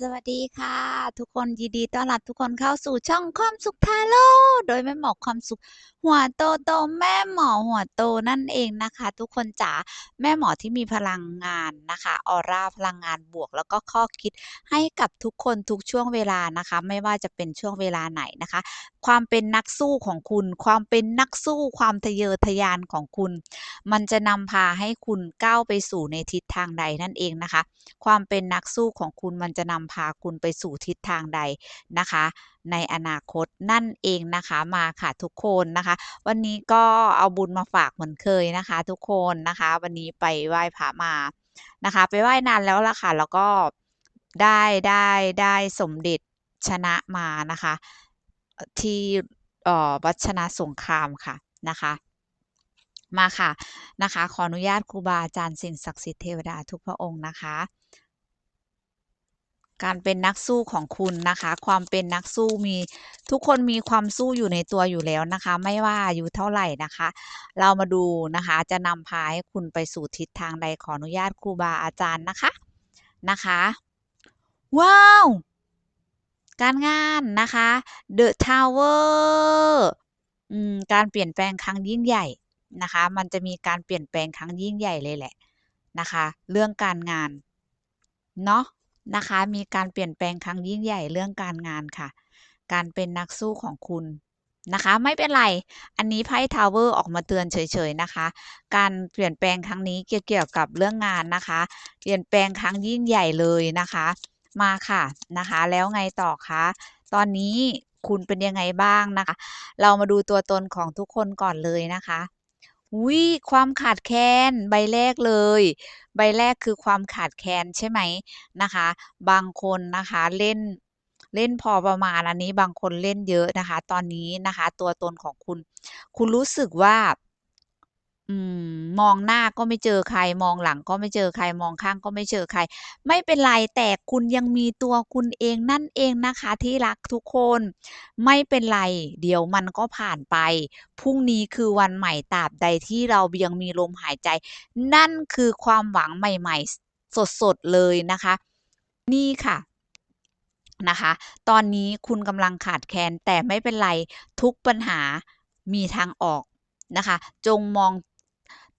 สวัสดีค่ะ ทุกคนยินดีต้อนรับทุกคนเข้าสู่ช่องความสุขทาโร่โดยแม่หมอความสุข หัวโตโตแม่หมอหัวโตนั่นเองนะคะ ทุกคนจ๋าแม่หมอที่มีพลังงานนะคะออร่าพลังงานบวก แล้วก็ข้อคิดให้กับทุกคนทุกช่วงเวลานะคะ ไม่ว่าจะเป็นช่วงเวลาไหนนะคะ ความเป็นนักสู้ของคุณ ความเป็นนักสู้ความทะเยอทะยานของคุณ มันจะนำพาให้คุณก้าวไปสู่ในทิศทางใดนั่นเองนะคะ ความเป็นนักสู้ของคุณมันจะนำพาคุณไปสู่ทิศทางใดนะคะ ในอนาคตนั่นเองนะคะมาค่ะทุกคนนะคะ วันนี้ก็เอาบุญมาฝากเหมือนเคยนะคะ ทุกคนนะคะ วันนี้ไปไหว้พระมานะคะ ไปไหว้นานแล้วล่ะค่ะ แล้วก็ได้ได้ได้สมเด็จชนะมานะคะ ที่วัชนะสงครามค่ะนะคะมาค่ะนะคะ ขออนุญาตครูบาอาจารย์สิ่งศักดิ์สิทธิ์เทวดาทุกพระองค์นะคะ การเป็นนักสู้ของคุณนะคะ ความเป็นนักสู้มีทุกคนมีความสู้อยู่ในตัวอยู่แล้วนะคะ ไม่ว่าอายุเท่าไหร่นะคะ เรามาดูนะคะจะนำพาให้คุณไปสู่ทิศทางใดขออนุญาตครูบาอาจารย์นะคะนะคะ ว้าว การงานนะคะ The Tower อืมการเปลี่ยนแปลงครั้งยิ่งใหญ่นะคะ มันจะมีการเปลี่ยนแปลงครั้งยิ่งใหญ่เลยแหละนะคะ เรื่องการงานเนาะ นะคะ มีการเปลี่ยนแปลงครั้งยิ่งใหญ่เรื่องการงานค่ะ การเป็นนักสู้ของคุณนะคะ ไม่เป็นไร อันนี้ไพ่ทาวเวอร์ออกมาเตือนเฉยๆนะคะ การเปลี่ยนแปลงครั้งนี้เกี่ยวกับเรื่องงานนะคะ เปลี่ยนแปลงครั้งยิ่งใหญ่เลยนะคะ มาค่ะนะคะ แล้วไงต่อคะตอนนี้คุณเป็นยังไงบ้างนะคะ เรามาดูตัวตนของทุกคนก่อนเลยนะคะ วิความขาดแคลนใบแรกเลย ใบแรกคือความขาดแคลนใช่ไหมนะคะ บางคนนะคะเล่นเล่นพอประมาณอันนี้บางคนเล่นเยอะนะคะ ตอนนี้นะคะ ตัวตนของคุณ คุณรู้สึกว่า อืม มองหน้าก็ไม่เจอใคร มองหลังก็ไม่เจอใคร มองข้างก็ไม่เจอใคร ไม่เป็นไร แต่คุณยังมีตัวคุณเองนั่นเองนะคะที่รักทุกคน ไม่เป็นไร เดี๋ยวมันก็ผ่านไป พรุ่งนี้คือวันใหม่ตราบใดที่เรายังมีลมหายใจ นั่นคือความหวังใหม่ๆ สดๆเลยนะคะ นี่ค่ะนะคะ ตอนนี้คุณกำลังขาดแคลนแต่ไม่เป็นไร ทุกปัญหามีทางออกนะคะ จงมอง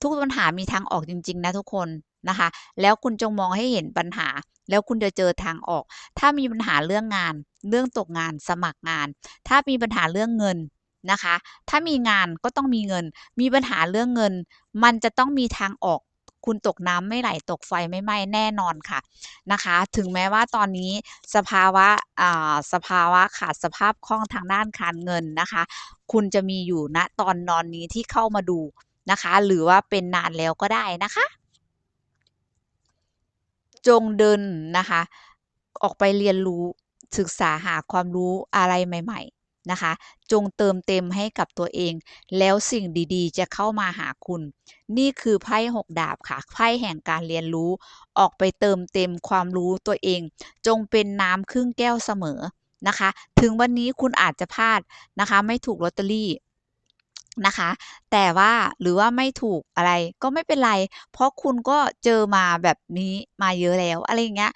ทุกปัญหามีทางออกจริง ๆ นะทุกคนนะคะ แล้วคุณจงมองให้เห็นปัญหา แล้วคุณจะเจอทางออก ถ้ามีปัญหาเรื่องงาน เรื่องตกงาน สมัครงาน ถ้ามีปัญหาเรื่องเงินนะคะ ถ้ามีงานก็ต้องมีเงิน มีปัญหาเรื่องเงิน มันจะต้องมีทางออกคุณตกน้ำไม่ไหลตกไฟไม่ไหม้แน่นอนค่ะนะคะ ถึงแม้ว่าตอนนี้สภาวะอ่าสภาวะขาดสภาพคล่องทางด้านการเงินนะคะ คุณจะมีอยู่ณตอนนอนนี้ที่เข้ามาดู นะคะ หรือว่าเป็นนานแล้วก็ได้นะคะ จงเดินนะคะ ออกไปเรียนรู้ศึกษาหาความรู้อะไรใหม่ ๆนะคะ จงเติมเต็มให้กับตัวเอง แล้วสิ่งดีๆ จะเข้ามาหาคุณ นี่คือไพ่หกดาบค่ะไพ่แห่งการเรียนรู้ ออกไปเติมเต็มความรู้ตัวเอง จงเป็นน้ำครึ่งแก้วเสมอนะคะ ถึงวันนี้คุณอาจจะพลาดนะคะ ไม่ถูกลอตเตอรี่ นะคะ แต่ว่าหรือว่าไม่ถูกอะไรก็ไม่เป็นไร เพราะคุณก็เจอมาแบบนี้มาเยอะแล้วอะไรอย่างเงี้ย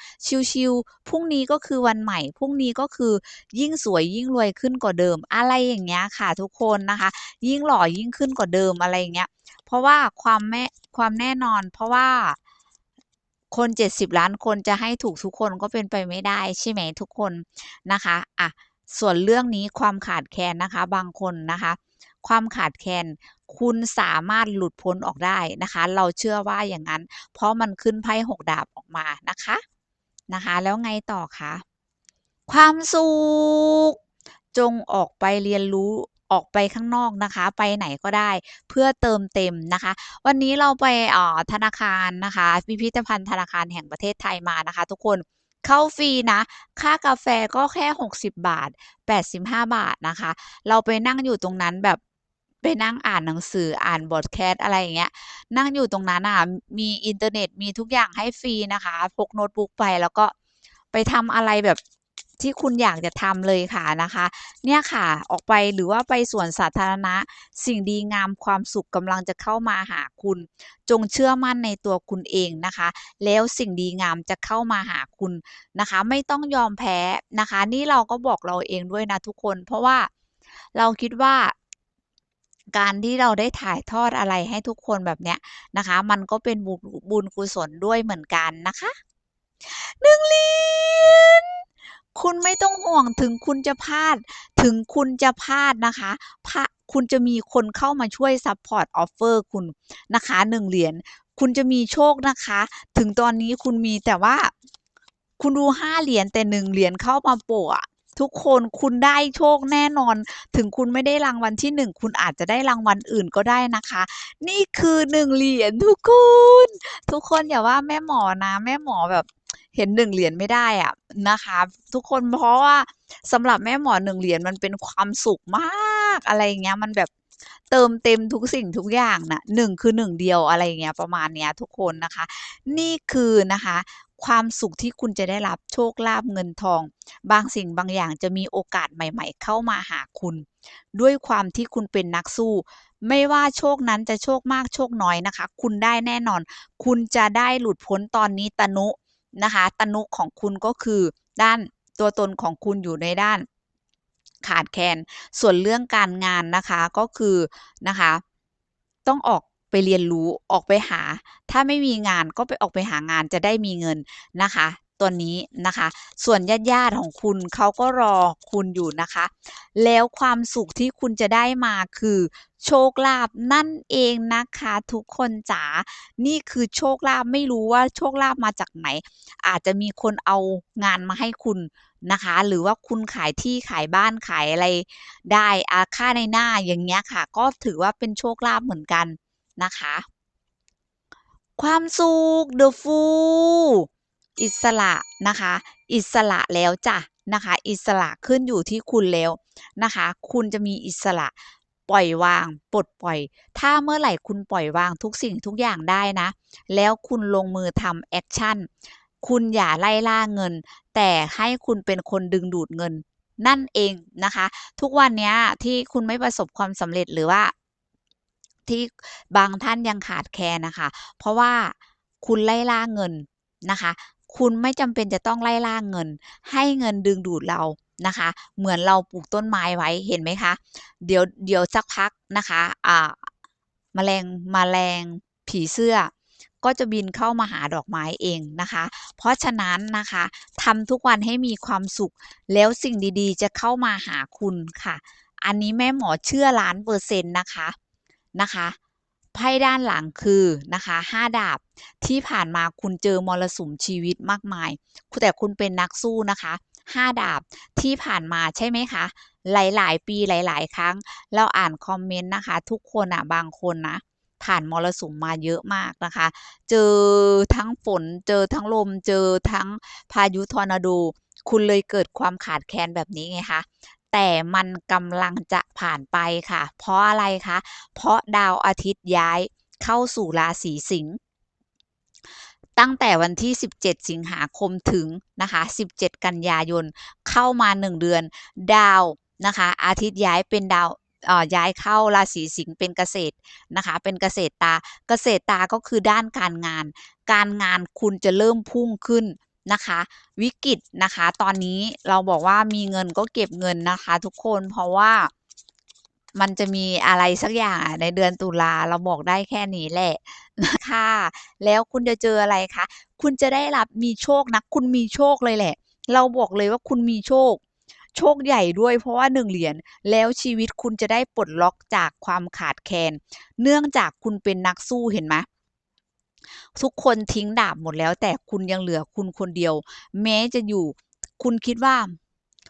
ชิลๆพรุ่งนี้ก็คือวันใหม่พรุ่งนี้ก็คือยิ่งสวยยิ่งรวยขึ้นกว่าเดิม อะไรอย่างเงี้ยค่ะทุกคนนะคะ ยิ่งหล่อยิ่งขึ้นกว่าเดิมอะไรอย่างเงี้ยเพราะว่าความแม่ความแน่นอน เพราะว่าคน70ล้านคนจะให้ถูกทุกคนก็เป็นไปไม่ได้ใช่ไหมทุกคนนะคะอะส่วนเรื่องนี้ความขาดแคลนนะคะ บางคนนะคะ ความขาดแคลนคุณสามารถหลุดพ้นออกได้นะคะ เราเชื่อว่าอย่างนั้น เพราะมันขึ้นไพ่หกดาบออกมานะคะนะคะ แล้วไงต่อคะความสุขจงออกไปเรียนรู้ออกไปข้างนอกนะคะ ไปไหนก็ได้เพื่อเติมเต็มนะคะ วันนี้เราไปออธนาคารนะคะ พิพิธภัณฑ์ธนาคารแห่งประเทศไทยมานะคะ ทุกคน เข้าฟรีนะ ค่ากาแฟก็แค่ 60 บาท 85 บาทนะคะ เราไปนั่งอยู่ตรงนั้นแบบไปนั่งอ่านหนังสืออ่านบทแคสอะไรอย่างเงี้ย นั่งอยู่ตรงนั้นอะมีอินเทอร์เน็ตมีทุกอย่างให้ฟรีนะคะ พกโน้ตบุ๊กไปแล้วก็ไปทำอะไรแบบ ที่คุณอยากจะทำเลยค่ะนะคะ เนี่ยค่ะออกไปหรือว่าไปสวนสาธารณะ สิ่งดีงามความสุขกำลังจะเข้ามาหาคุณ จงเชื่อมั่นในตัวคุณเองนะคะ แล้วสิ่งดีงามจะเข้ามาหาคุณนะคะ ไม่ต้องยอมแพ้นะคะ นี่เราก็บอกเราเองด้วยนะทุกคน เพราะว่าเราคิดว่าการที่เราได้ถ่ายทอดอะไรให้ทุกคนแบบเนี้ยนะคะ มันก็เป็นบุญกุศลด้วยเหมือนกันนะคะหนึ่งเหรียญ คุณไม่ต้องห่วงถึงคุณจะพลาด ถึงคุณจะพลาดนะคะพระคุณจะมีคนเข้ามาช่วยซัพพอร์ตออฟเฟอร์คุณนะคะหนึ่งเหรียญคุณจะมีโชคนะคะ ถึงตอนนี้คุณมีแต่ว่า คุณดูห้าเหรียญแต่หนึ่งเหรียญเข้ามาโปะอะทุกคนคุณได้โชคแน่นอน ถึงคุณไม่ได้รางวัลที่หนึ่งคุณอาจจะได้รางวัลอื่นก็ได้นะคะ นี่คือหนึ่งเหรียญทุกคน ทุกคนอย่าว่าแม่หมอนะ แม่หมอแบบ เห็นหนึ่งเหรียญไม่ได้อะนะคะ ทุกคนเพราะว่าสำหรับแม่หมอหนึ่งเหรียญมันเป็นความสุขมากอะไรอย่างเงี้ยมันแบบเติมเต็มทุกสิ่งทุกอย่างน่ะหนึ่งคือหนึ่งเดียวอะไรอย่างเงี้ยประมาณเนี้ยทุกคนนะคะ นี่คือนะคะความสุขที่คุณจะได้รับโชคลาภเงินทอง บางสิ่งบางอย่างจะมีโอกาสใหม่ ๆ เข้ามาหาคุณ ด้วยความที่คุณเป็นนักสู้ ไม่ว่าโชคนั้นจะโชคมากโชคน้อยนะคะ คุณได้แน่นอน คุณจะได้หลุดพ้นตอนนี้ตนุ นะคะตนุของคุณก็คือด้านตัวตนของคุณอยู่ในด้านขาดแคลนส่วนเรื่องการงานนะคะก็คือนะคะ ต้องออกไปเรียนรู้ออกไปหา ถ้าไม่มีงานก็ไปออกไปหางานจะได้มีเงินนะคะตัวนี้นะคะ ส่วนญาติๆของคุณเขาก็รอคุณอยู่นะคะ แล้วความสุขที่คุณจะได้มาคือ โชคลาภนั่นเองนะคะทุกคนจ๋า นี่คือโชคลาภไม่รู้ว่าโชคลาภมาจากไหน อาจจะมีคนเอางานมาให้คุณนะคะ หรือว่าคุณขายที่ขายบ้านขายอะไรได้อาค่าในหน้าอย่างเงี้ยค่ะ ก็ถือว่าเป็นโชคลาภเหมือนกันนะคะ ความสุข The Fool อิสระนะคะ อิสระแล้วจ้ะนะคะ อิสระขึ้นอยู่ที่คุณแล้วนะคะ คุณจะมีอิสระ ปล่อยวาง ปลดปล่อย ถ้าเมื่อไหร่คุณปล่อยวางทุกสิ่งทุกอย่างได้นะ แล้วคุณลงมือทำแอคชั่น คุณอย่าไล่ล่าเงิน แต่ให้คุณเป็นคนดึงดูดเงิน นั่นเองนะคะ ทุกวันนี้ที่คุณไม่ประสบความสำเร็จหรือว่า ที่บางท่านยังขาดแคลนนะคะ เพราะว่าคุณไล่ล่าเงินนะคะ คุณไม่จำเป็นจะต้องไล่ล่าเงิน ให้เงินดึงดูดเรา นะคะ เหมือนเราปลูกต้นไม้ไว้เห็นไหมคะ เดี๋ยวเดี๋ยวสักพักนะคะอ่าแมลงแมลงผีเสื้อ ก็จะบินเข้ามาหาดอกไม้เองนะคะ เพราะฉะนั้นนะคะทำทุกวันให้มีความสุข แล้วสิ่งดีๆ จะเข้ามาหาคุณค่ะ อันนี้แม่หมอเชื่อล้านเปอร์เซ็นต์นะคะนะคะไพ่ด้านหลังคือนะคะห้าดาบที่ผ่านมาคุณเจอมรสุมชีวิตมากมาย แต่คุณเป็นนักสู้นะคะ ห้าดาบที่ผ่านมาใช่ไหมคะ หลายๆ ปีหลาย ๆ ครั้ง เราอ่านคอมเมนต์นะคะ ทุกคนอะบางคนนะผ่านมรสุมมาเยอะมากนะคะ เจอทั้งฝน เจอทั้งลม เจอทั้งพายุทอร์นาโด คุณเลยเกิดความขาดแคลนแบบนี้ไงคะ แต่มันกำลังจะผ่านไปค่ะ เพราะอะไรคะ เพราะดาวอาทิตย์ย้ายเข้าสู่ราศีสิงห์ ตั้งแต่วันที่ 17 สิงหาคมถึงนะคะ 17 กันยายน เข้ามา 1 เดือน ดาวนะคะ อาทิตย์ย้ายเป็นดาวอ่อย้ายเข้าราศีสิงห์เป็นเกษตรนะคะ เป็นเกษตรตา เกษตรตาก็คือด้านการงาน การงานคุณจะเริ่มพุ่งขึ้นนะคะ วิกฤตนะคะ ตอนนี้เราบอกว่ามีเงินก็เก็บเงินนะคะ ทุกคนเพราะว่ามันจะมีอะไรสักอย่างในเดือนตุลาเราบอกได้แค่นี้แหละ ค่ะ แล้วคุณจะเจออะไรคะ คุณจะได้รับมีโชคนะคุณมีโชคเลยแหละ เราบอกเลยว่าคุณมีโชค โชคใหญ่ด้วยเพราะว่า1เหรียญแล้วชีวิตคุณจะได้ปลดล็อกจากความขาดแคลนเนื่องจากคุณเป็นนักสู้เห็นไหมทุกคนทิ้งดาบหมดแล้วแต่คุณยังเหลือคุณคนเดียว แม้จะอยู่ คุณคิดว่า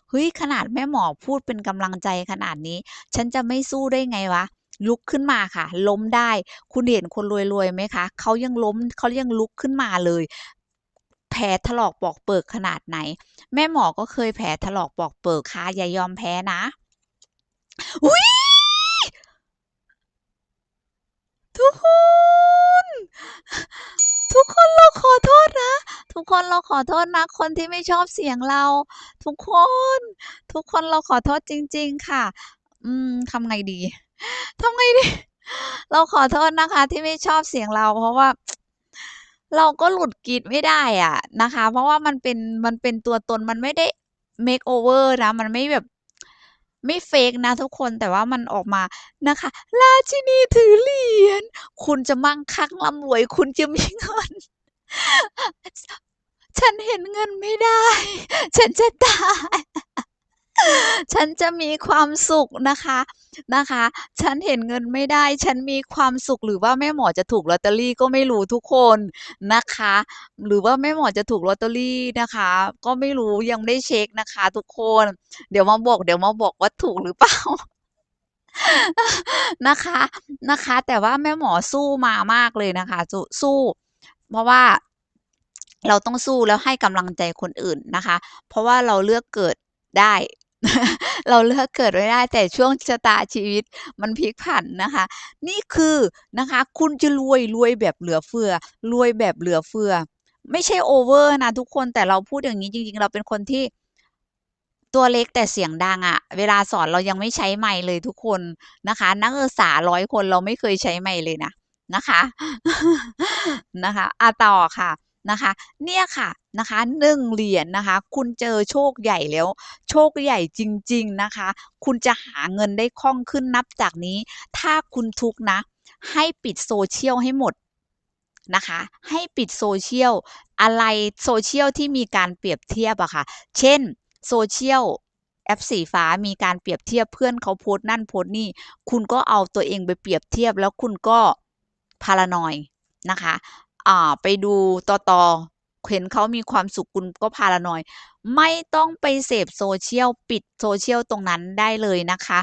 เฮ้ยขนาดแม่หมอพูดเป็นกำลังใจขนาดนี้ ฉันจะไม่สู้ได้ไงวะ ลุกขึ้นมาค่ะ ล้มได้ คุณเห็นคนรวยๆไหมคะเขายังล้มเขายังลุกขึ้นมาเลยแผลถลอกปอกเปิกขนาดไหน แม่หมอก็เคยแผลถลอกปอกเปิกค่ะอย่ายอมแพ้นะอุ๊ยทุกคน ทุกคนเราขอโทษนะทุกทุกคนเราขอโทษนะ คนที่ไม่ชอบเสียงเรา ทุกคน ทุกคนเราขอโทษจริง ๆ ค่ะ อืมทำไงดี ทำไงดี เราขอโทษนะคะที่ไม่ชอบเสียงเรา เพราะว่า เราก็หลุดกรีดไม่ได้อะนะคะ เพราะว่ามันเป็นมันเป็นตัวตนมันไม่ได้เมกโอเวอร์นะ มันไม่แบบไม่ fake นะทุกคนแต่ว่ามันออกมานะคะ ราชินีถือเหรียญคุณจะมั่งคั่งร่ำรวย คุณจะมีเงิน ฉันเห็นเงินไม่ได้ ฉันจะตาย ฉันจะมีความสุขนะคะนะคะ ฉันเห็นเงินไม่ได้ ฉันมีความสุขหรือว่าแม่หมอจะถูกลอตเตอรี่ก็ไม่รู้ทุกคนนะคะ หรือว่าแม่หมอจะถูกลอตเตอรี่นะคะ ก็ไม่รู้ยังได้เช็กนะคะ ทุกคน เดี๋ยวมาบอก เดี๋ยวมาบอกว่าถูกหรือเปล่านะคะนะคะ แต่ว่าแม่หมอสู้มามากเลยนะคะสู้ เพราะว่าเราต้องสู้แล้วให้กำลังใจคนอื่นนะคะ เพราะว่าเราเลือกเกิดได้ เราเลือกเกิดไม่ได้แต่ช่วงชะตาชีวิตมันพลิกผันนะคะ นี่คือนะคะ คุณจะรวยรวยแบบเหลือเฟือ รวยแบบเหลือเฟือ ไม่ใช่โอเวอร์นะทุกคนแต่เราพูดอย่างงี้จริง ๆ เราเป็นคนที่ตัวเล็กแต่เสียงดังอะเวลาสอนเรายังไม่ใช้ไมค์เลยทุกคนนะคะ นักศึกษา100คนเราไม่เคยใช้ไมค์เลยนะนะคะ นะคะอาต่อค่ะ นะคะ เนี่ยค่ะนะคะ1เหรียญนะคะ คุณเจอโชคใหญ่แล้ว โชคใหญ่จริง ๆนะคะ คุณจะหาเงินได้คล่องขึ้นนับจากนี้ ถ้าคุณทุกข์นะ ให้ปิด Social ให้หมดนะคะ ให้ปิด Social อะไร Social ที่มีการเปรียบเทียบอะค่ะ เช่น Social แอปสีฟ้ามีการเปรียบเทียบเพื่อนเขาโพสต์นั่นโพสต์นี่ คุณก็เอาตัวเองไปเปรียบเทียบแล้วคุณก็ Paranoid นะคะ อ่าไปดูต่อต.เห็นเขามีความสุขคุณก็ Paranoid ไม่ต้องไปเสพ Social ปิด Social ตรงนั้นได้เลยนะคะ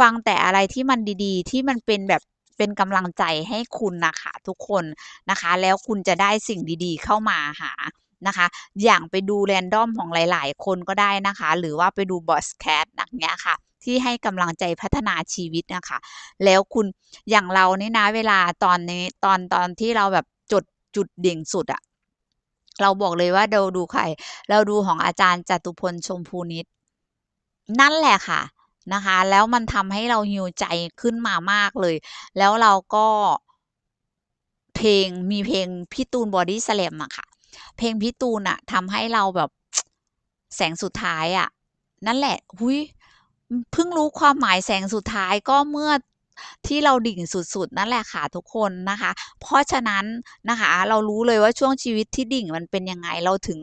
ฟังแต่อะไรที่มันดีๆ ที่มันเป็นแบบเป็นกำลังใจให้คุณนะค่ะทุกคนนะคะ แล้วคุณจะได้สิ่งดีๆ เข้ามาหานะคะ อย่างไปดู random ของหลายๆ คนก็ได้นะคะ หรือว่าไปดู Podcast อย่างเงี้ยค่ะ ที่ให้กำลังใจพัฒนาชีวิตนะคะ แล้วคุณอย่างเรานี่นะเวลาตอนนี้ตอนตอนที่เราแบบจด จุดเด่งสุดอะเราบอกเลยว่าเราดูใคร เราดูของอาจารย์จตุพลชมพูนิชนั่นแหละค่ะนะคะ แล้วมันทำให้เรา heal ใจขึ้นมามากเลย แล้วเราก็เพลงมีเพลงพี่ตูน Body Slam อะค่ะ เพลงพี่ตูนน่ะทำให้เราแบบแสงสุดท้ายอะนั่นแหละอุ๊ยเพิ่งรู้ความหมายแสงสุดท้ายก็เมื่อ ที่เราดิ่งสุดๆ นั่นแหละค่ะทุกคนนะคะ เพราะฉะนั้นนะคะเรารู้เลยว่าช่วงชีวิตที่ดิ่งมันเป็นยังไงเราถึง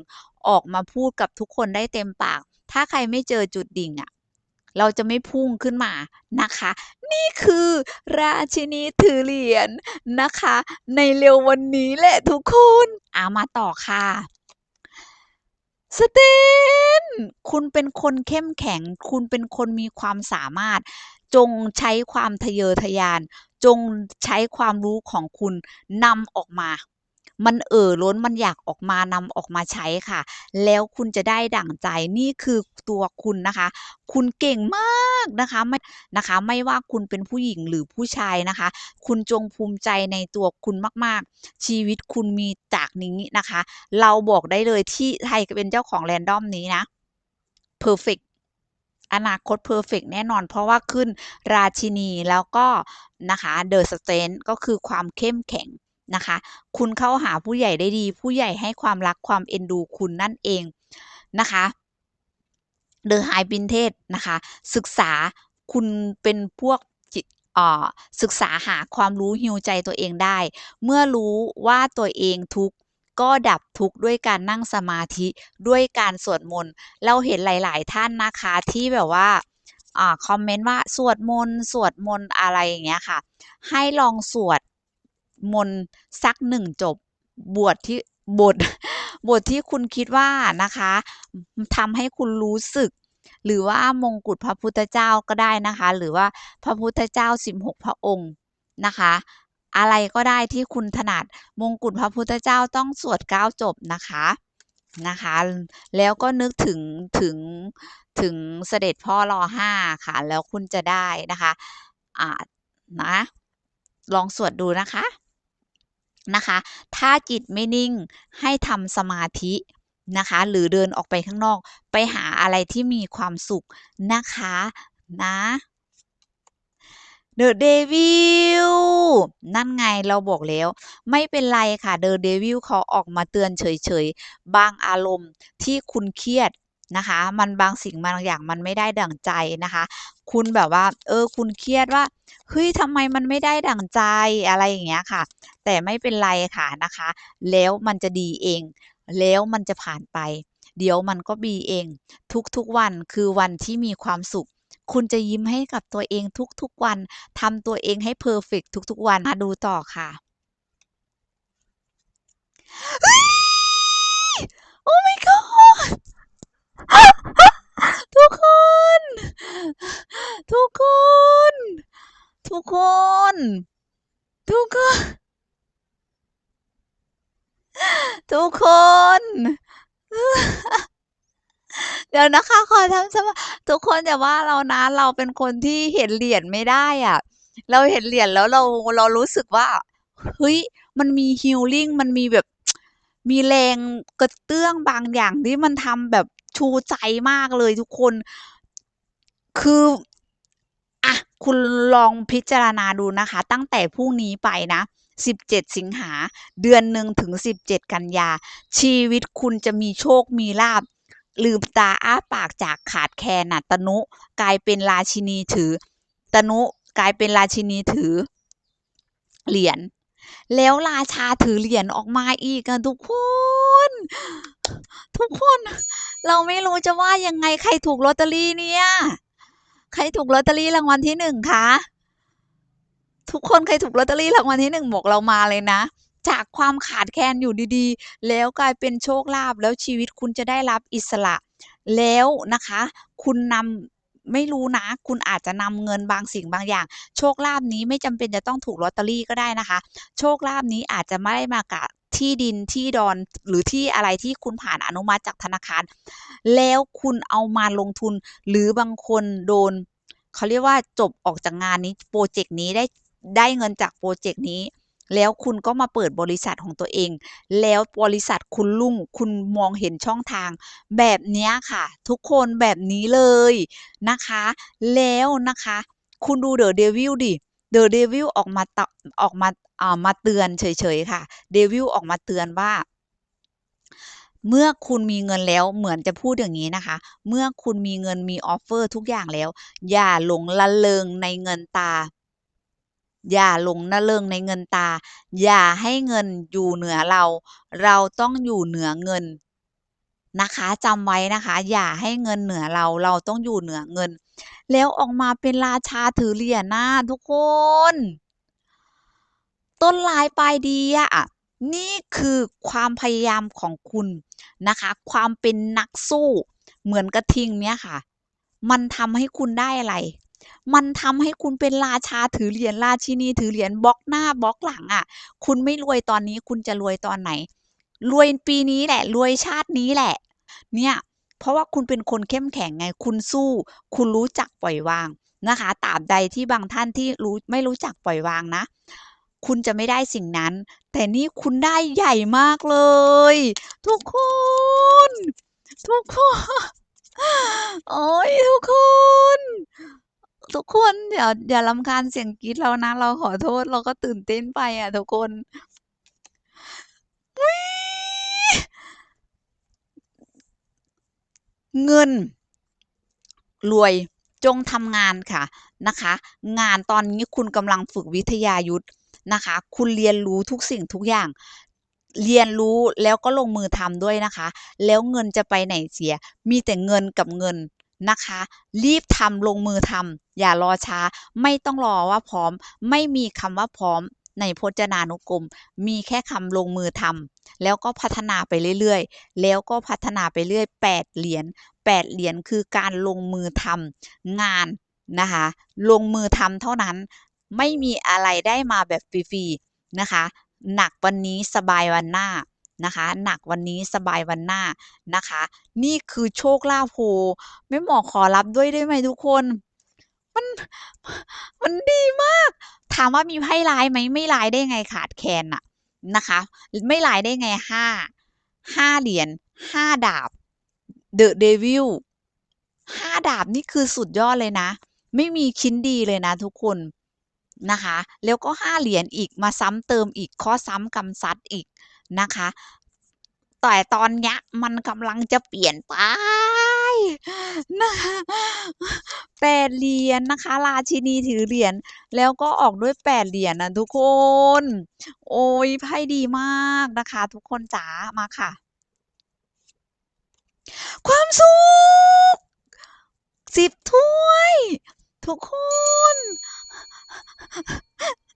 ออกมาพูดกับทุกคนได้เต็มปาก ถ้าใครไม่เจอจุดดิ่งอะเราจะไม่พุ่งขึ้นมานะคะ นี่คือราชินีถือเหรียญนะคะ ในเร็ววันนี้แหละทุกคนอามาต่อค่ะสเตนคุณเป็นคนเข้มแข็ง คุณเป็นคนมีความสามารถ จงใช้ความทะเยอทะยาน จงใช้ความรู้ของคุณนำออกมา มันเอ่อล้นมันอยากออกมานำออกมาใช้ค่ะ แล้วคุณจะได้ดั่งใจนี่คือตัวคุณนะคะ คุณเก่งมากนะคะไม่นะคะ ไม่ว่าคุณเป็นผู้หญิงหรือผู้ชายนะคะ คุณจงภูมิใจในตัวคุณมาก ๆ ชีวิตคุณมีจากนี้นะคะ เราบอกได้เลยที่ใครเป็นเจ้าของ random นี้นะเพอร์เฟก อนาคตเพอร์เฟกต์แน่นอน เพราะว่าขึ้นราชินีแล้วก็นะคะ The Strength ก็คือความเข้มแข็งนะคะ คุณเข้าหาผู้ใหญ่ได้ดี ผู้ใหญ่ให้ความรักความเอ็นดูคุณนั่นเองนะคะ The High Princess นะคะ ศึกษาคุณเป็นพวกจิตอศึกษาหาความรู้ heal ใจตัวเองได้ เมื่อรู้ว่าตัวเองทุก ก็ดับทุกข์ด้วยการนั่งสมาธิด้วยการสวดมนต์เราเห็นหลาย ๆ ท่านนะคะที่แบบว่าอ่าคอมเมนต์ว่าสวดมนต์สวดมนต์อะไรอย่างเงี้ยค่ะ ให้ลองสวดมนต์สัก1จบบวทที่บทบทที่คุณคิดว่านะคะทำให้คุณรู้สึก หรือว่ามงกุฎพระพุทธเจ้าก็ได้นะคะ หรือว่าพระพุทธเจ้า 16 พระองค์นะคะ อะไรก็ได้ที่คุณถนัดมงกุฎพระพุทธเจ้าต้องสวด9จบนะคะนะคะ แล้วก็นึกถึงถึงถึงเสด็จพ่อร.5ค่ะ แล้วคุณจะได้นะคะอ่านะลองสวดดูนะคะนะคะ ถ้าจิตไม่นิ่งให้ทำสมาธินะคะ หรือเดินออกไปข้างนอก ไปหาอะไรที่มีความสุขนะคะ นะ The Devil นั่นไงเราบอกแล้ว ไม่เป็นไรค่ะ The Devil เขาออกมาเตือนเฉยๆ บางอารมณ์ที่คุณเครียดนะคะ มันบางสิ่งบางอย่างมันไม่ได้ดั่งใจนะคะ คุณแบบว่า เออ คุณเครียดว่าเฮ้ยทำไมมันไม่ได้ดั่งใจอะไรอย่างเงี้ยค่ะ แต่ไม่เป็นไรค่ะนะคะ แล้วมันจะดีเอง แล้วมันจะผ่านไป เดี๋ยวมันก็ดีเอง ทุกๆวันคือวันที่มีความสุข คุณจะยิ้มให้กับตัวเองทุกๆวันทำตัวเองให้เพอร์เฟกต์ทุกๆวันมาดูต่อค่ะโอ้ my god ทุกคน ทุกคน ทุกคน ทุกคน ทุกคน เดี๋ยวนะคะขอทำสมาทุกคนอย่าว่าเรานะเราเป็นคนที่เห็นเหรียญไม่ได้อะเราเห็นเหรียญแล้วเราเรารู้สึกว่าเฮ้ยมันมี healing มันมีแบบมีแรงกระเตื้องบางอย่างที่มันทำแบบชูใจมากเลยทุกคน คืออะคุณลองพิจารณาดูนะคะ ตั้งแต่พรุ่งนี้ไปนะ 17 สิงหา เดือนหนึ่งถึง 17 กันยา ชีวิตคุณจะมีโชคมีลาภ ลืมตาอ้าปากจากขาดแคลนะตนุ กลายเป็นราชินีถือ ตนุกลายเป็นราชินีถือ เหรียญแล้วราชาถือเหรียญออกมาอีกอะทุกคน ทุกคน เราไม่รู้จะว่ายังไงใครถูกลอตเตอรี่เนี่ย ใครถูกลอตเตอรี่รางวัลที่1คะทุกคนใครถูกลอตเตอรี่รางวัลที่1บอกเรามาเลยนะ จากความขาดแคลนอยู่ดีๆ แล้วกลายเป็นโชคลาภแล้วชีวิตคุณจะได้รับอิสระ แล้วนะคะ คุณนำไม่รู้นะ คุณอาจจะนำเงินบางสิ่งบางอย่าง โชคลาภนี้ไม่จำเป็นจะต้องถูกลอตเตอรี่ก็ได้นะคะ โชคลาภนี้อาจจะไม่ได้มากับที่ดินที่ดอนหรือที่อะไรที่คุณผ่านอนุมัติจากธนาคาร แล้วคุณเอามาลงทุนหรือบางคนโดน เขาเรียกว่าจบออกจากงานนี้พรเจกต์นี้ได้ได้เงินจากพรเจกต์นี้ แล้วคุณก็มาเปิดบริษัทของตัวเอง แล้วบริษัทคุณรุ่ง คุณมองเห็นช่องทาง แบบนี้ค่ะ ทุกคนแบบนี้เลยนะคะ แล้วนะคะ คุณดู The Devil ดิ The Devil ออกมาตะออกมาอ่ามาเตือนเฉยๆค่ะ Devil ออกมาเตือนว่าเมื่อคุณมีเงินแล้วเหมือนจะพูดอย่างงี้นะคะ เมื่อคุณมีเงินมีออฟเฟอร์ทุกอย่างแล้ว อย่าหลงระเริงในเงินตา อย่าหลงระเริงในเงินตา อย่าให้เงินอยู่เหนือเรา เราต้องอยู่เหนือเงินนะคะจำไว้นะคะ อย่าให้เงินเหนือเราเราต้องอยู่เหนือเงิน แล้วออกมาเป็นราชาถือเหรียญหน่ะทุกคน ต้นร้ายปลายดีอะนี่คือความพยายามของคุณนะคะ ความเป็นนักสู้เหมือนกระทิงเนี่ยค่ะ มันทำให้คุณได้อะไร มันทำให้คุณเป็นราชาถือเหรียญราชินีถือเหรียญบล็อกหน้าบล็อกหลังอะคุณไม่รวยตอนนี้คุณจะรวยตอนไหน รวยปีนี้แหละ รวยชาตินี้แหละ เนี่ยเพราะว่าคุณเป็นคนเข้มแข็งไง คุณสู้ คุณรู้จักปล่อยวางนะคะตราบใดที่บางท่านที่รู้ไม่รู้จักปล่อยวางนะ คุณจะไม่ได้สิ่งนั้น แต่นี่คุณได้ใหญ่มากเลย ทุกคน ทุกคน โอ๊ยทุกคน ทุกคนอย่าอย่ารำคาญเสียงกรี๊ดเรานะ เราขอโทษเราก็ตื่นเต้นไปอะทุกคนอุ๊ยเงิน รวยจงทำงานค่ะนะคะ งานตอนนี้คุณกำลังฝึกวิทยายุทธนะคะ คุณเรียนรู้ทุกสิ่งทุกอย่าง เรียนรู้แล้วก็ลงมือทำด้วยนะคะ แล้วเงินจะไปไหนเสีย มีแต่เงินกับเงิน นะคะ รีบทำลงมือทำอย่ารอช้า ไม่ต้องรอว่าพร้อม ไม่มีคำว่าพร้อมในพจนานุกรม มีแค่คำลงมือทำแล้วก็พัฒนาไปเรื่อยๆ แล้วก็พัฒนาไปเรื่อย8เหรียญ8เหรียญคือการลงมือทำงานนะคะลงมือทำเท่านั้นไม่มีอะไรได้มาแบบฟรีๆนะคะ หนักวันนี้สบายวันหน้า นะคะ หนักวันนี้สบายวันหน้านะคะ นี่คือโชคลาภโอ้โฮแม่หมวกขอรับด้วยได้ไหมทุกคน มันมันดีมาก ถามว่ามีไพ่ร้ายไหมไม่ร้ายได้ไงขาดแคลนน่ะนะคะ ไม่ลายได้ไงห้าห้าเหรียญห้าดาบ The Devil ห้าดาบนี่คือสุดยอดเลยนะ ไม่มีชิ้นดีเลยนะทุกคนนะคะ แล้วก็ห้าเหรียญอีกมาซ้ำเติมอีกข้อซ้ำกำซัดอีก นะคะแต่ตอนเนี้ยมันกำลังจะเปลี่ยนไปนะคะแปดเหรียญนะคะ ราชินีถือเหรียญแล้วก็ออกด้วยแปดเหรียญนะทุกคน โอ้ยไพ่ดีมากนะคะ ทุกคนจ๋ามาค่ะ ความสุขสิบถ้วย ทุกคน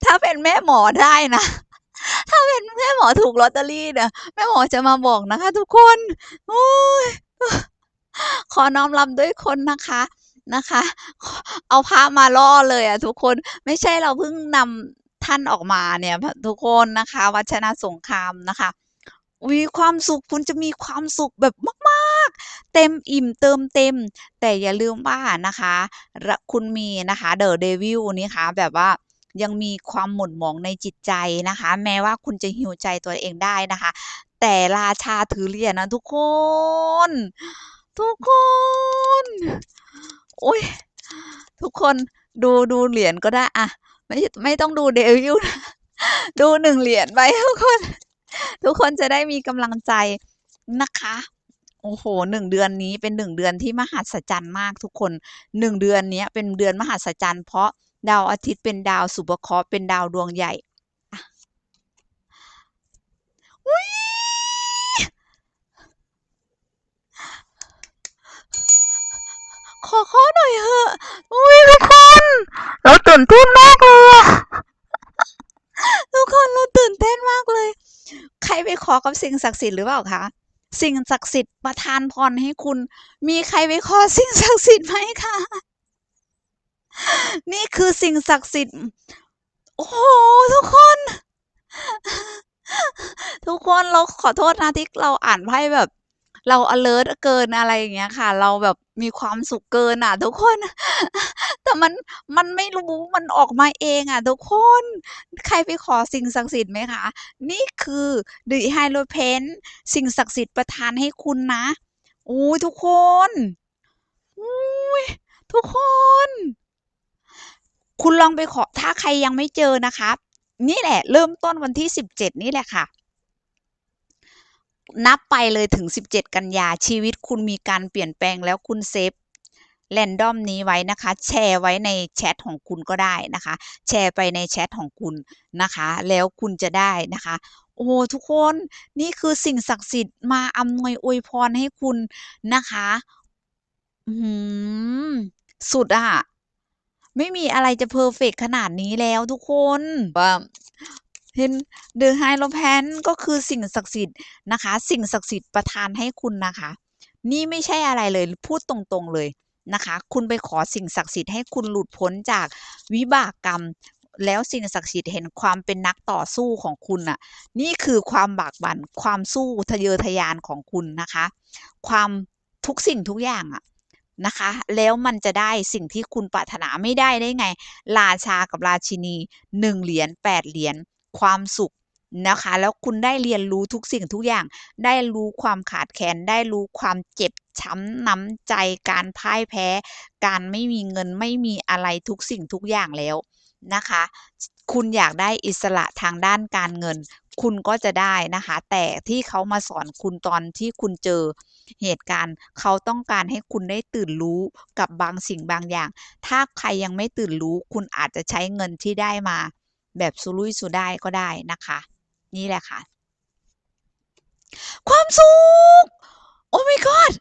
ถ้าเป็นแม่หมอได้นะ ถ้าเป็นแม่หมอถูกลอตเตอรี่เนี่ยแม่หมอจะมาบอกนะคะ ทุกคนโอ้ยขอน้อมรับด้วยคนนะคะนะคะ เอาพระมาล่อเลยอะทุกคนไม่ใช่เราเพิ่งนำท่านออกมาเนี่ย ทุกคนนะคะ วัชนะสงครามนะคะมีความสุขคุณจะมีความสุขแบบมากๆ เต็มอิ่มเติมเต็ม แต่อย่าลืมว่านะคะระคุณมีนะคะเดอะเดวิลนี่ค่ะแบบว่า ยังมีความหม่นหมองในจิตใจนะคะ แม้ว่าคุณจะหิวใจตัวเองได้นะคะ แต่ราชาถือเหรียญนะทุกคน ทุกคนโอ้ยทุกคนดูดูเหรียญก็ได้อะไม่ไม่ต้องดูเดวิลนะดูหนึ่งเหรียญไปทุกคน ทุกคนจะได้มีกำลังใจนะคะโอ้โหหนึ่งเดือนนี้เป็นหนึ่งเดือนที่มหัศจรรย์มากทุกคนหนึ่งเดือนนี้เป็นเดือนมหัศจรรย์เพราะ ดาวอาทิตย์เป็นดาวสุภเคราะห์เป็นดาวดวงใหญ่อะอุ๊ยขอข้อหน่อยเถอะอุ้ยทุกคนเราตื่นเต้นมากเลยอะทุกคนเราตื่นเต้นมากเลย ใครไปขอกับสิ่งศักดิ์สิทธิ์หรือเปล่าคะสิ่งศักดิ์สิทธิ์ประทานพรให้คุณ มีใครไปขอสิ่งศักดิ์สิทธิ์ไหมคะ นี่คือสิ่งศักดิ์สิทธิ์ โอ้โห ทุกคน ทุกคนเราขอโทษนะที่เราอ่านไพ่แบบ เรา alert เกินอะไรอย่างเงี้ยค่ะ เราแบบมีความสุขเกินอะ ทุกคน แต่มันมันไม่รู้มันออกมาเองอะ ทุกคน ใครไปขอสิ่งศักดิ์สิทธิ์ไหมคะ นี่คือ The Hierophant สิ่งศักดิ์สิทธิ์ประทานให้คุณนะโอ้ยทุกคนอุ้ยทุกคน คุณลองไปขอถ้าใครยังไม่เจอนะคะ นี่แหละ เริ่มต้นวันที่ 17 นี่แหละค่ะ นับไปเลยถึง 17 กันยาชีวิตคุณมีการเปลี่ยนแปลงแล้วคุณเซฟแรนดอมนี้ไว้นะคะ แชร์ไว้ในแชทของคุณก็ได้นะคะ แชร์ไปในแชทของคุณนะคะ แล้วคุณจะได้นะคะ โอ้ทุกคนนี่คือสิ่งศักดิ์สิทธิ์มาอำนวยอวยพรให้คุณนะคะ อื้อฮือสุดอะ ไม่มีอะไรจะเพอร์เฟกต์ขนาดนี้แล้วทุกคนว่าเห็น The Hierophant ก็คือสิ่งศักดิ์สิทธิ์นะคะ สิ่งศักดิ์สิทธิ์ประทานให้คุณนะคะ นี่ไม่ใช่อะไรเลยพูดตรงๆเลยนะคะ คุณไปขอสิ่งศักดิ์สิทธิ์ให้คุณหลุดพ้นจากวิบากกรรม แล้วสิ่งศักดิ์สิทธิ์เห็นความเป็นนักต่อสู้ของคุณน่ะ นี่คือความบากบั่นความสู้ทะเยอทะยานของคุณนะคะ ความทุกสิ่งทุกอย่างอะ นะคะ แล้วมันจะได้สิ่งที่คุณปรารถนาไม่ได้ได้ไง ราชากับราชินี 1 เหรียญ8เหรียญความสุขนะคะ แล้วคุณได้เรียนรู้ทุกสิ่งทุกอย่าง ได้รู้ความขาดแคลนได้รู้ความเจ็บช้ำน้ำใจ การพ่ายแพ้ การไม่มีเงินไม่มีอะไรทุกสิ่งทุกอย่างแล้วนะคะ คุณอยากได้อิสระทางด้านการเงิน คุณก็จะได้นะคะ แต่ที่เขามาสอนคุณตอนที่คุณเจอเหตุการณ์ เขาต้องการให้คุณได้ตื่นรู้กับบางสิ่งบางอย่าง ถ้าใครยังไม่ตื่นรู้ คุณอาจจะใช้เงินที่ได้มา แบบสุรุ่ยสุร่ายก็ได้นะคะ นี่แหละค่ะ ความสุข Oh my god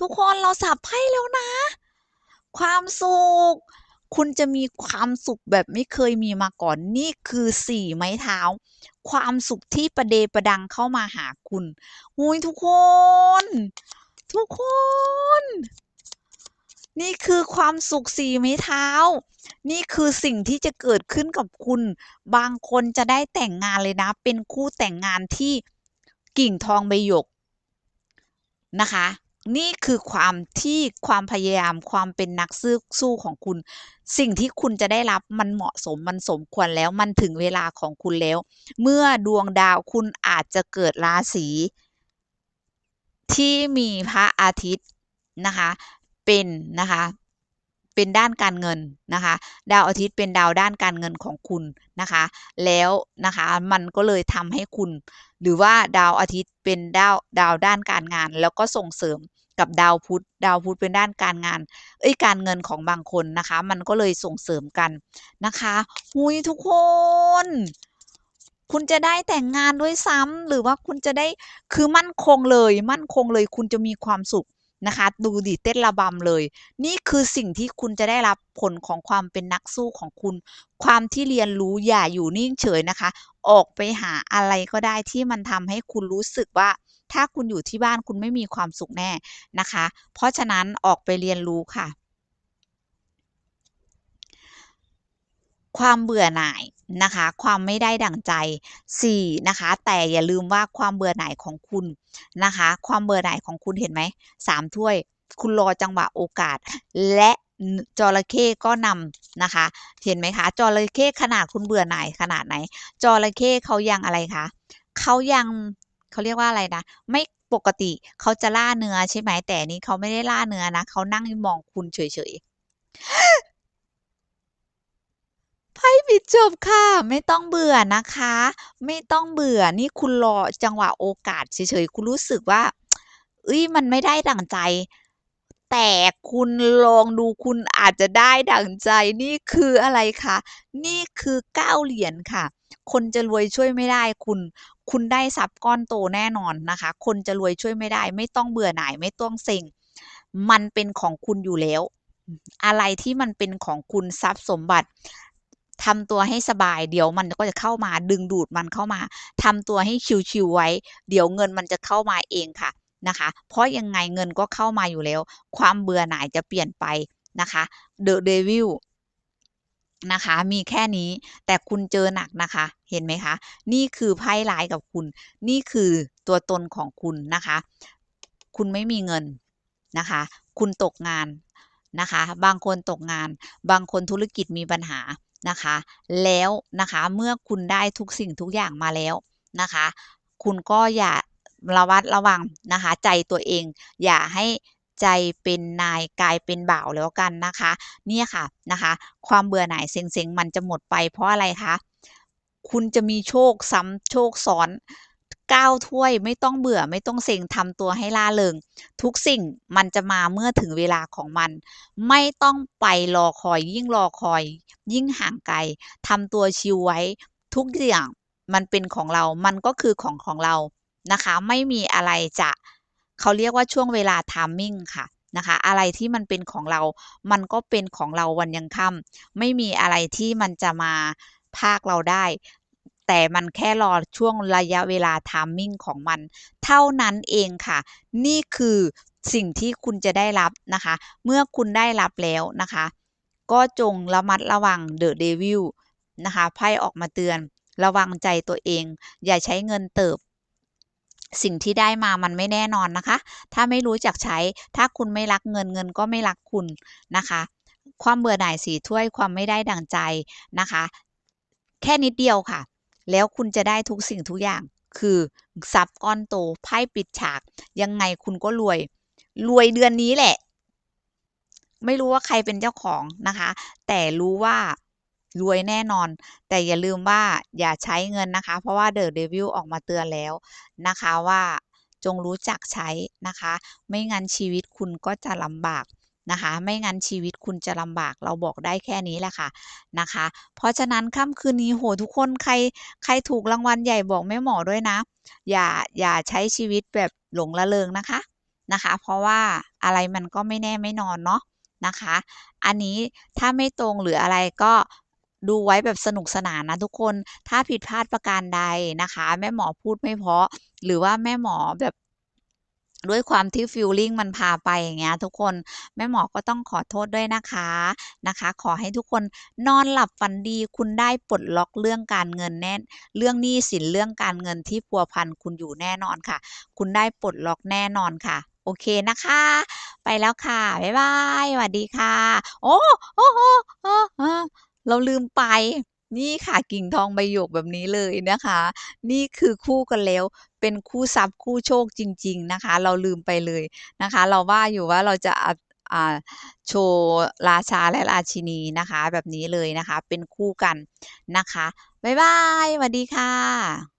ทุกคนเราสับไพ่แล้วนะ ความสุข คุณจะมีความสุขแบบไม่เคยมีมาก่อนนี่คือ4ไม้เท้า ความสุขที่ประเดประดังเข้ามาหาคุณโอ้โฮทุกคน ทุกคน นี่คือความสุข4ไม้เท้า นี่คือสิ่งที่จะเกิดขึ้นกับคุณ บางคนจะได้แต่งงานเลยนะ เป็นคู่แต่งงานที่กิ่งทองใบหยกนะคะ นี่คือความที่ความพยายามความเป็นนักสู้อสู้ของคุณ สิ่งที่คุณจะได้รับมันเหมาะสมมันสมควรแล้วมันถึงเวลาของคุณแล้ว เมื่อดวงดาวคุณอาจจะเกิดราศีที่มีพระอาทิตย์นะคะ เป็นนะคะเป็นด้านการเงินนะคะ ดาวอาทิตย์เป็นดาวด้านการเงินของคุณนะคะ แล้วนะคะมันก็เลยทำให้คุณ หรือว่าดาวอาทิตย์เป็นดาวดาวด้านการงาน แล้วก็ส่งเสริมกับดาวพุธดาวพุธเป็นด้านการงาน เอ้ยการเงินของบางคนนะคะ มันก็เลยส่งเสริมกันนะคะหุยทุกคน คุณจะได้แต่งงานด้วยซ้ำหรือว่าคุณจะได้คือมั่นคงเลย มั่นคงเลย คุณจะมีความสุข นะคะ ดูดิเต้นระบำเลย นี่คือสิ่งที่คุณจะได้รับผลของความเป็นนักสู้ของคุณ ความที่เรียนรู้อย่าอยู่นิ่งเฉยนะคะ ออกไปหาอะไรก็ได้ที่มันทำให้คุณรู้สึกว่า ถ้าคุณอยู่ที่บ้านคุณไม่มีความสุขแน่นะคะ เพราะฉะนั้นออกไปเรียนรู้ค่ะ ความเบื่อหน่าย นะคะ ความไม่ได้ดั่งใจ 4. นะคะ แต่อย่าลืมว่าความเบื่อหน่ายของคุณนะคะ ความเบื่อหน่ายของคุณเห็นไหมสามถ้วย คุณรอจังหวะโอกาส และจระเข้ก็นำนะคะ เห็นไหมคะจระเข้ขนาดคุณเบื่อหน่ายขนาดไหนจระเข้เขายังอะไรคะเขายังเขาเรียกว่าอะไรนะ ไม่ปกติเขาจะล่าเนื้อใช่ไหมแต่นี้เขาไม่ได้ล่าเนื้อนะเขานั่งมองคุณเฉยๆ ไพ่ปิดจบค่ะ ไม่ต้องเบื่อนะคะ ไม่ต้องเบื่อนี่คุณรอจังหวะโอกาสเฉยๆ คุณรู้สึกว่าเอ้ยมันไม่ได้ดั่งใจ แต่คุณลองดูคุณอาจจะได้ดั่งใจนี่คืออะไรคะนี่คือเก้าเหรียญค่ะ คนจะรวยช่วยไม่ได้คุณ คุณได้ทรัพย์ก้อนโตแน่นอนนะคะ คนจะรวยช่วยไม่ได้ ไม่ต้องเบื่อหน่ายไม่ต้องเซ็งมันเป็นของคุณอยู่แล้ว อะไรที่มันเป็นของคุณทรัพย์สมบัติ ทำตัวให้สบาย เดี๋ยวมันก็จะเข้ามาดึงดูดมันเข้ามาทำตัวให้ชิวๆไว้ เดี๋ยวเงินมันจะเข้ามาเองค่ะนะคะ เพราะยังไงเงินก็เข้ามาอยู่แล้ว ความเบื่อหน่ายจะเปลี่ยนไปนะคะ The Devil นะคะมีแค่นี้แต่คุณเจอหนักนะคะ เห็นไหมคะ นี่คือไพ่ร้ายกับคุณ นี่คือตัวตนของคุณนะคะ คุณไม่มีเงินนะคะ คุณตกงานนะคะ บางคนตกงาน บางคนธุรกิจมีปัญหา นะคะ แล้วนะคะเมื่อคุณได้ทุกสิ่งทุกอย่างมาแล้วนะคะ คุณก็อย่าระวัดระวังนะคะ ใจตัวเอง อย่าให้ใจเป็นนายกายเป็นบ่าวแล้วกันนะคะ เนี่ยค่ะนะคะ ความเบื่อหน่ายเซ็งๆมันจะหมดไปเพราะอะไรคะคุณจะมีโชคซ้ำโชคซ้อนก้าวถ้วยไม่ต้องเบื่อไม่ต้องเซ็งทำตัวให้ล่าเริง ทุกสิ่งมันจะมาเมื่อถึงเวลาของมัน ไม่ต้องไปรอคอยยิ่งรอคอย ยิ่งห่างไกลทำตัวชิวไว้ทุกอย่างมันเป็นของเรา มันก็คือของของเรานะคะ ไม่มีอะไรจะเขาเรียกว่าช่วงเวลาทามมิ่งค่ะนะคะ อะไรที่มันเป็นของเรา มันก็เป็นของเราวันยังค่ำไม่มีอะไรที่มันจะมาภาคเราได้ แต่มันแค่รอช่วงระยะเวลาทามมิ่งของมัน เท่านั้นเองค่ะ นี่คือสิ่งที่คุณจะได้รับนะคะ เมื่อคุณได้รับแล้วนะคะ ก็จงระมัดระวังเดอะเดวิลนะคะไพ่ออกมาเตือน ระวังใจตัวเอง อย่าใช้เงินเติบ สิ่งที่ได้มามันไม่แน่นอนนะคะ ถ้าไม่รู้จักใช้ ถ้าคุณไม่รักเงินเงินก็ไม่รักคุณนะคะ ความเบื่อหน่ายสีถ้วยความไม่ได้ดั่งใจนะคะ แค่นิดเดียวค่ะ แล้วคุณจะได้ทุกสิ่งทุกอย่าง คือทรัพย์ก้อนโตไพ่ปิดฉาก ยังไงคุณก็รวย รวยเดือนนี้แหละ ไม่รู้ว่าใครเป็นเจ้าของนะคะ แต่รู้ว่ารวยแน่นอน แต่อย่าลืมว่าอย่าใช้เงินนะคะ เพราะว่าเดอะเดวิลออกมาเตือนแล้วนะคะว่าจงรู้จักใช้นะคะ ไม่งั้นชีวิตคุณก็จะลำบากนะคะ ไม่งั้นชีวิตคุณจะลำบากเราบอกได้แค่นี้แหละค่ะนะคะ เพราะฉะนั้นค่ำคืนนี้โหทุกคนใครใครถูกรางวัลใหญ่บอกแม่หมอด้วยนะ อย่าอย่าใช้ชีวิตแบบหลงละเลงนะคะนะคะ เพราะว่าอะไรมันก็ไม่แน่ไม่นอนเนาะ นะคะ อันนี้ถ้าไม่ตรงหรืออะไรก็ดูไว้แบบสนุกสนานนะทุกคน ถ้าผิดพลาดประการใดนะคะ แม่หมอพูดไม่เพาะ หรือว่าแม่หมอแบบด้วยความที่ฟิลลิ่งมันพาไปอย่างเงี้ยทุกคนแม่หมอก็ต้องขอโทษด้วยนะคะนะคะ ขอให้ทุกคนนอนหลับฝันดีคุณได้ปลดล็อกเรื่องการเงินแน่เรื่องหนี้สินเรื่องการเงินที่พัวพันคุณอยู่แน่นอนค่ะ คุณได้ปลดล็อกแน่นอนค่ะ โอเคนะคะ ไปแล้วค่ะ บ๊ายบายสวัสดีค่ะ โอ้โอ้โอ้โอ้เราลืมไป นี่ค่ะกิ่งทองใบหยกแบบนี้เลยนะคะ นี่คือคู่กันแล้วเป็นคู่ทรัพย์คู่โชคจริง ๆนะคะ เราลืมไปเลยนะคะ เราว่าอยู่ว่าเราจะโชว์ราชาและราชินีนะคะ แบบนี้เลยนะคะ เป็นคู่กันนะคะ บ๊ายบายสวัสดีค่ะ